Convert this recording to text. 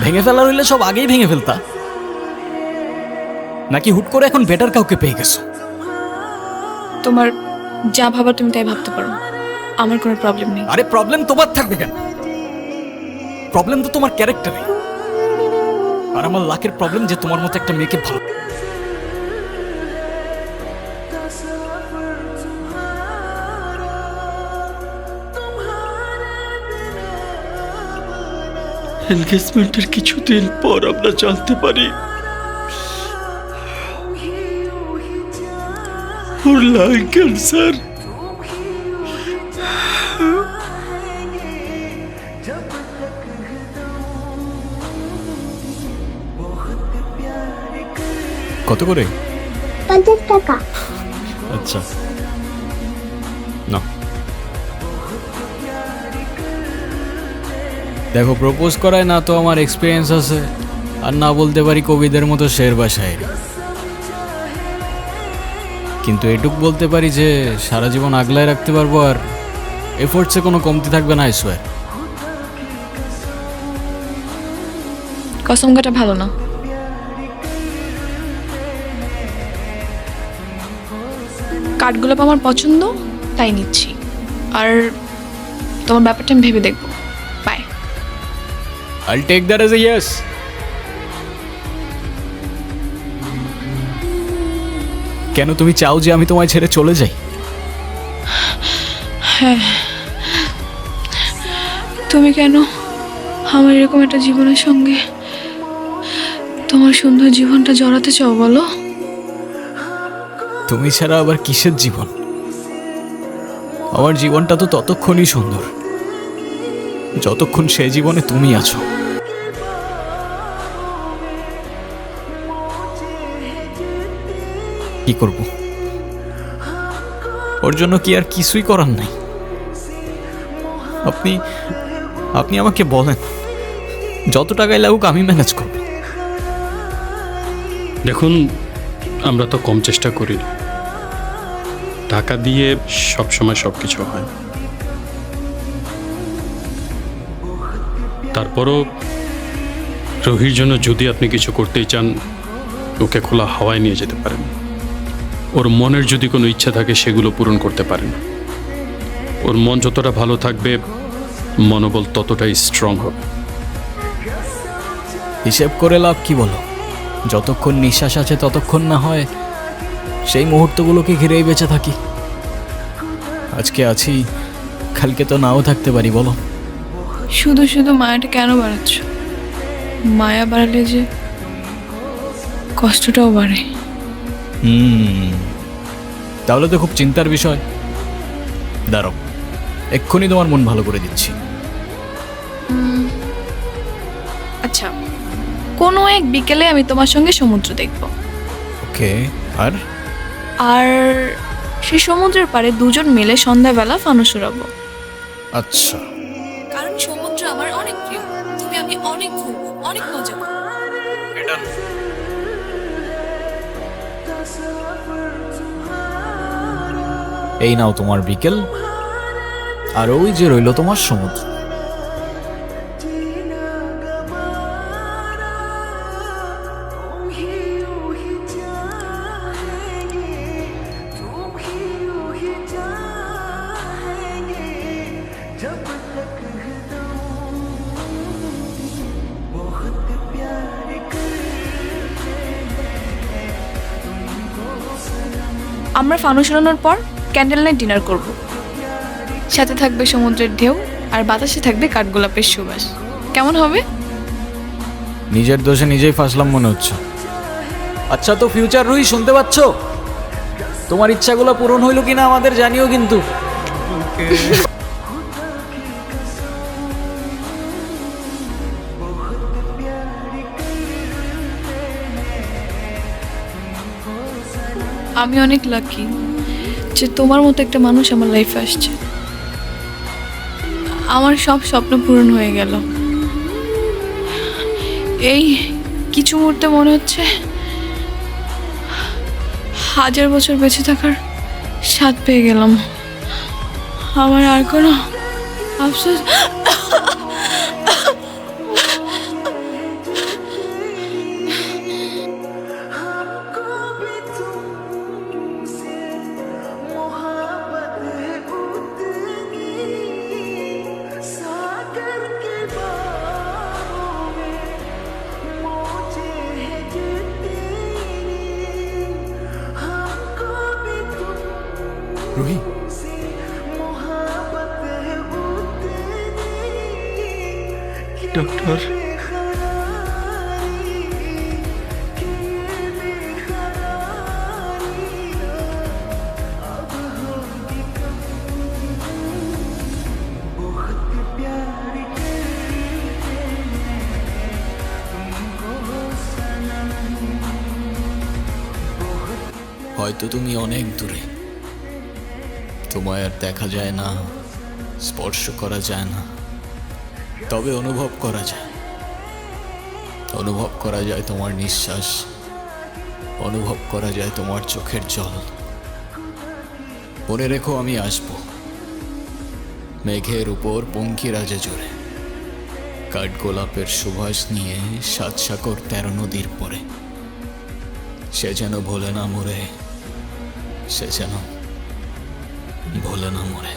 ভেঙে ফেলা রইলে সব আগেই ভেঙে ফেলতা। নাকি হুট করে এখন বেটার কাউকে পেয়ে গেছো? তোমার যা ভাবার তুমি তাই ভাবতে পারো। আমার কোনো প্রবলেম নেই। আরে প্রবলেম তোমার থাকবে কেন? প্রবলেম তো তোমার ক্যারেক্টারে আর আমার লাকের প্রবলেম যে তোমার মতো একটা মেয়েকে ভালো এনগেজমেন্টের কিছুদিন পর আমরা জানতে পারি ওর লাং ক্যান্সার কত করে? পঞ্চাশ টাকা। আচ্ছা। না দেখো প্রপোজ করায় না তো আমার এক্সপিরিয়েন্স আছে। আর না বলতে পারি কবিদের মতো শের বা কিন্তু এটুক বলতে পারি যে, সারা জীবন আগলায় রাখতে পারব আর এফোর্টসে কোনো কমতি থাকবে না আইসোয়ার কসম কাটা ভালো না। কাঠগোলাপ আমার পছন্দ, তাই নিচ্ছি। আর তোমার ব্যাপারটা আমি ভেবে দেখব। I take that as a yes কেন তুমি চাও যে আমি তোমায় ছেড়ে চলে যাই? তুমি কেন আমার এরকম একটা জীবনের সঙ্গে তোমার সুন্দর জীবনটা জড়াতে চাও বলো? তুমি ছাড়া আবার কিসের জীবন? আমার জীবনটা তো ততক্ষণই সুন্দর। যতক্ষণ সে জীবনে তুমি আছো। কি করব? ওর জন্য কি আর কিছুই করার নাই? আপনি আপনি আমাকে বলেন, যত টাকায় লাগুক আমি ম্যানেজ করব। দেখুন, আমরা তো কম চেষ্টা করি। টাকা দিয়ে সব সময় সব কিছু হয়। তারপরও রোহির জন্য যদি আপনি কিছু করতেই চান, ওকে খোলা হাওয়ায় নিয়ে যেতে পারেন। ওর মনের যদি কোনো ইচ্ছা থাকে, সেগুলো পূরণ করতে পারেন। ওর মন যতটা ভালো থাকবে, মনোবল ততটাই স্ট্রং হবে। হিসেব করে লাভ কি বলো? যতক্ষণ নিঃশ্বাস আছে, ততক্ষণ না হয় সেই মুহূর্তগুলোকে ঘিরেই বেঁচে থাকি। আজকে আছি, কালকে তো নাও থাকতে পারি, বলো। শুধু শুধু মায়াটা কেন বাড়াচ্ছ? মায়া বাড়ালে যে কষ্টটাও বাড়ে। হুম তাহলে তো খুব চিন্তার বিষয়। দাঁড়াও এক্ষুনি তোমার মন ভালো করে দিচ্ছি। আচ্ছা কোনো এক বিকেলে আমি তোমার সঙ্গে সমুদ্র দেখব। ওকে আর? আর সেই সমুদ্রের পাড়ে দুজন মিলে সন্ধ্যাবেলা ফানুস উড়াবো। আচ্ছা। সমুদ্র আমার অনেক প্রিয়। তুমি আমি অনেক ঘুরবো অনেক মজা করব। এই নাও তোমার বিকেল আর ওই যে রইল তোমার সমুদ্র। আমরা ফানুস উড়ানোর পর ক্যান্ডেল নাইট ডিনার করব। সাথে থাকবে সমুদ্রের ঢেউ আর বাতাসে থাকবে কাঠগোলাপের সুবাস। কেমন হবে? নিজের দোষে নিজেই ফাঁসলাম মনে হচ্ছে। আচ্ছা তো ফিউচার রুই শুনতে পাচ্ছ? তোমার ইচ্ছাগুলো পূরণ হইল কিনা আমাদের জানিও কিন্তু। আমি অনেক লাকি যে তোমার মতো একটা মানুষ আমার লাইফে আসছে। আমার সব স্বপ্ন পূরণ হয়ে গেল। এই কিছু মুহূর্তে মনে হচ্ছে হাজার বছর বেঁচে থাকার স্বাদ পেয়ে গেলাম। আমার আর কোনো আফসোস রুহি। ডক্টর হয়তো তুমি অনেক দূরে। তোমায় আর দেখা যায় না, স্পর্শ করা যায় না, তবে অনুভব করা যায়। অনুভব করা যায় তোমার নিঃশ্বাস, অনুভব করা যায় তোমার চোখের জল। মনে রেখো আমি আসব। মেঘের উপর পঙ্কিরাজে জোরে। কাঠগোলাপের সুভাষ নিয়ে সাত সাগর তেরো নদীর পরে। সে যেন ভোলে না মরে, সে যেন ভোলে না মরে